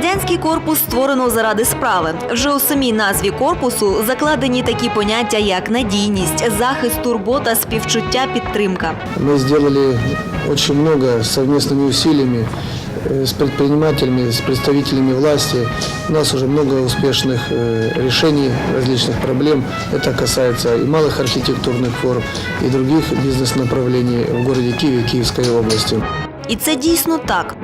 Громадянський корпус створено заради справи. Вже у самій назві корпусу закладені такі поняття, як надійність, захист, турбота, співчуття, підтримка. Мы сделали очень много совместными усилиями э, с предпринимателями, с представителями власти. У нас уже много успешных э, решений различных проблем. Это касается и малых архитектурных форм, и других бизнес-направлений в городе Киеве, Киевской области. І це дійсно так.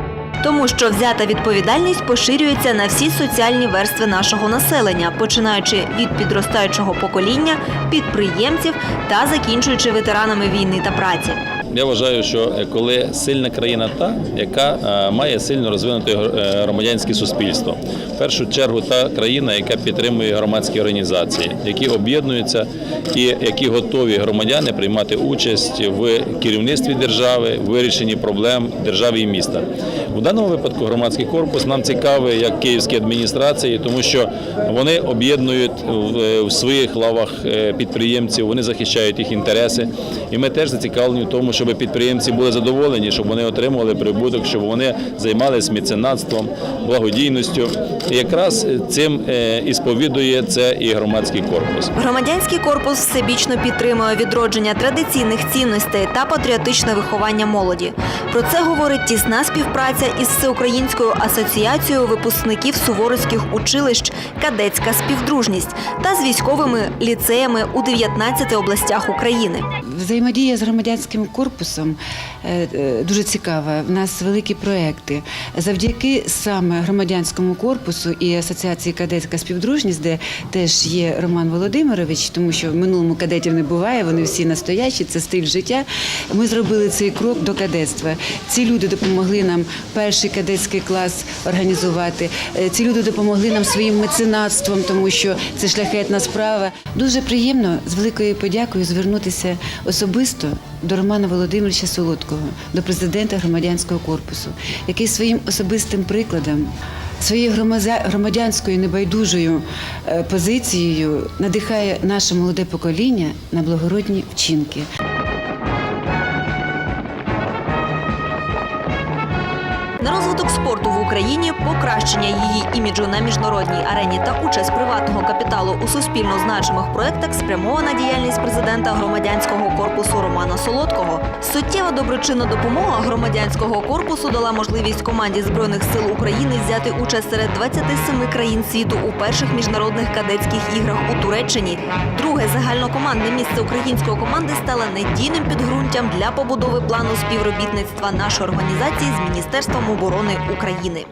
Тому що взята відповідальність поширюється на всі соціальні верстви нашого населення, починаючи від підростаючого покоління, підприємців та закінчуючи ветеранами війни та праці. Я вважаю, що е, коли сильна країна та, яка е, має сильно розвинуте е, громадянське суспільство, в першу чергу та країна, яка підтримує громадські організації, які об'єднуються і які готові громадяни приймати участь в керівництві держави, в вирішенні проблем держави і міста. У даному випадку громадський корпус нам цікавий як київські адміністрації, тому що вони об'єднують в- своїх лавах підприємців, вони захищають їх інтереси. І ми теж зацікавлені в тому, щоб підприємці були задоволені, щоб вони отримували прибуток, щоб вони займалися меценатством, благодійністю. І якраз цим е, і сповідує це і громадський корпус. Громадянський корпус всебічно підтримує відродження традиційних цінностей та патріотичне виховання молоді. Про це говорить тісна співпраця із Всеукраїнською асоціацією випускників суворовських училищ Кадетська співдружність та з військовими ліцеями у 19 областях України. Взаємодія з громадянським корпусом е, е, дуже цікава. В нас великі проекти. Завдяки саме громадянському корпусу і асоціації кадетська співдружність, де теж є Роман Володимирович, тому що в минулому кадетів не буває, вони всі настоящі, це стиль життя. Ми зробили цей крок до кадетства. Ці люди допомогли нам перший кадетський клас організувати. Е, Ці люди допомогли нам своїм меценатством, тому що це шляхетна справа. Дуже приємно з великою подякою звернутися особисто до Романа Володимировича Солодкого, до президента громадянського корпусу, який своїм особистим прикладом. Своєю громадянською небайдужою е, позицією надихає наше молоде покоління на благородні вчинки. Україні, покращення її іміджу на міжнародній арені та участь приватного капіталу у суспільно значимих проєктах спрямована діяльність президента громадянського корпусу Романа Солодкого. Суттєва доброчинна допомога громадянського корпусу дала можливість команді збройних сил України взяти участь серед 27 країн світу у перших міжнародних кадетських іграх у Туреччині. Друге загальнокомандне місце української команди стало надійним підґрунтям для побудови плану співробітництва нашої організації з Міністерством оборони України.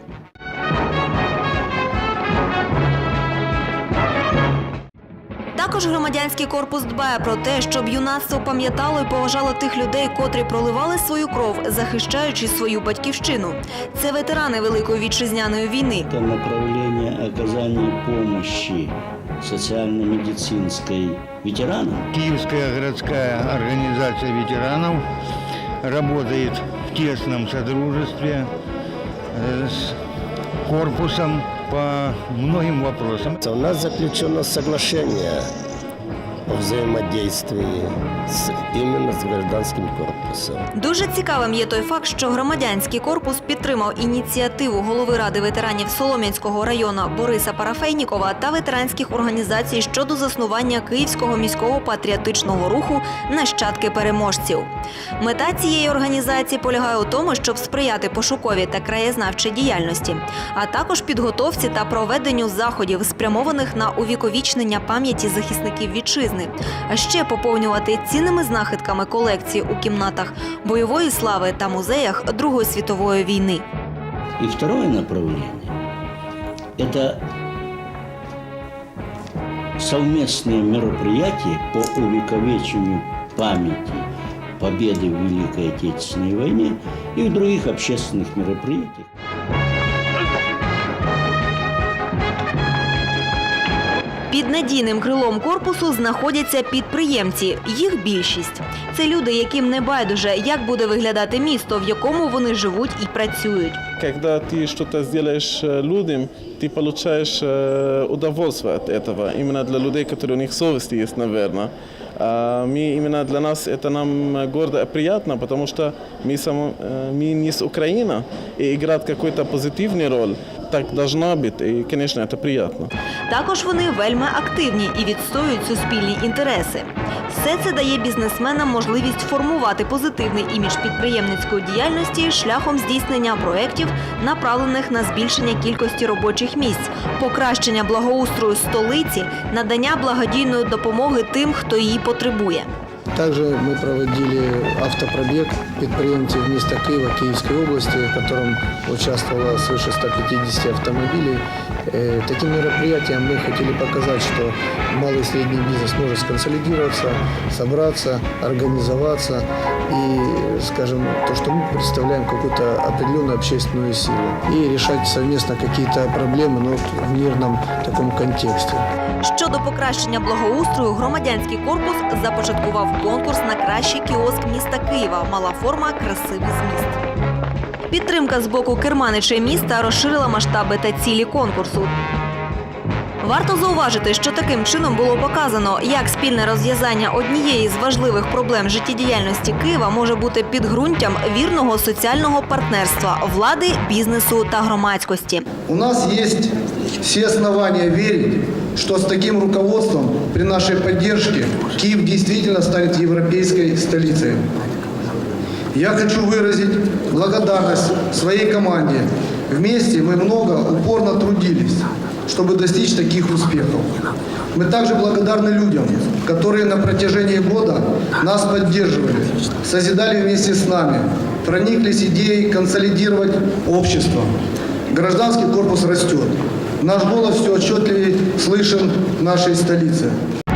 Також громадянський корпус дбає про те, щоб юнацтво пам'ятало і поважало тих людей, котрі проливали свою кров, захищаючи свою батьківщину. Це ветерани Великої вітчизняної війни. Это направление оказания помощи социально-медицинской ветеранам. Киевская городская организация ветеранов работает в тесном содружестве с корпусом по многим вопросам. У нас заключено соглашение о взаимодействии с, именно с гражданским корпусом. Дуже цікавим є той факт, що громадянський корпус підтримав ініціативу голови ради ветеранів Солом'янського району Бориса Парафейнікова та ветеранських організацій щодо заснування Київського міського патріотичного руху нащадки переможців. Мета цієї організації полягає у тому, щоб сприяти пошуковій та краєзнавчій діяльності, а також підготовці та проведенню заходів, спрямованих на увіковічнення пам'яті захисників вітчизни, а ще поповнювати цінними знахідками колекції у кімнатах бойової слави та музеях Другої світової війни. И второе направление – это совместные мероприятия по увековечению памяти победы в Великой Отечественной войне и в других общественных мероприятиях. Під надійним крилом корпусу знаходяться підприємці. Їх більшість. Це люди, яким не байдуже, як буде виглядати місто, в якому вони живуть і працюють. когда ты что-то сделаешь э, людям, ты получаешь э, удовольствие от этого. Именно для людей, которые у них совесть есть, наверное. А мы, именно для нас это нам э, гордо и приятно, потому что мы, сам, э, мы не с Украины, и играть какую-то позитивную роль, так должна быть, и, конечно, это приятно. Також вони вельми активні і відстоюють суспільні інтереси. Все це дає бізнесменам можливість формувати позитивний імідж підприємницької діяльності шляхом здійснення проєктів, направлених на збільшення кількості робочих місць, покращення благоустрою столиці, надання благодійної допомоги тим, хто її потребує. Также мы проводили автопробег предприемцев места Киева, Киевской области, в котором участвовало свыше 150 автомобилей. Э, Таким мероприятием мы хотели показать, что малый и средний бизнес может сконсолидироваться, собраться, организоваться и, скажем, то, что мы представляем какую-то определенную общественную силу и решать совместно какие-то проблемы но вот в мирном таком контексте. Щодо покращення благоустрою, громадянський корпус започаткував конкурс на кращий кіоск міста Києва. Мала форма красивий зміст. Підтримка з боку керманичей міста розширила масштаби та цілі конкурсу. Варто зауважити, що таким чином було показано, як спільне розв'язання однієї з важливих проблем життєдіяльності Києва може бути підґрунтям вірного соціального партнерства влади, бізнесу та громадськості. У нас есть все основания верить, что с таким руководством при нашей поддержке Киев действительно станет европейской столицей. Я хочу выразить благодарность своей команде. Вместе мы много, упорно трудились, чтобы достичь таких успехов. Мы также благодарны людям, которые на протяжении года нас поддерживали, созидали вместе с нами, прониклись идеей консолидировать общество. Гражданский корпус растет. Наш голос все отчетливее слышен в нашей столице.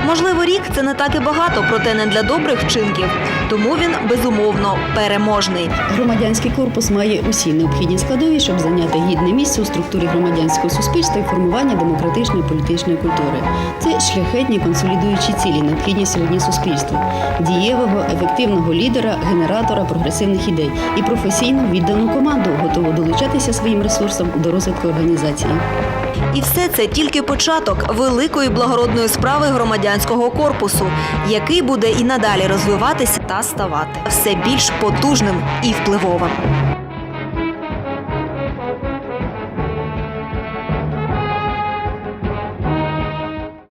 Можливо, рік це не так і багато, проте не для добрих вчинків. Тому він безумовно переможний. Громадянський корпус має усі необхідні складові, щоб зайняти гідне місце у структурі громадянського суспільства і формування демократичної політичної культури. Це шляхетні консолідуючі цілі, необхідні сьогодні суспільству, дієвого, ефективного лідера, генератора прогресивних ідей і професійно віддану команду, готову долучатися своїм ресурсом до розвитку організації. І все це тільки початок великої благородної справи громадянського корпусу, який буде і надалі розвиватися та ставати все більш потужним і впливовим.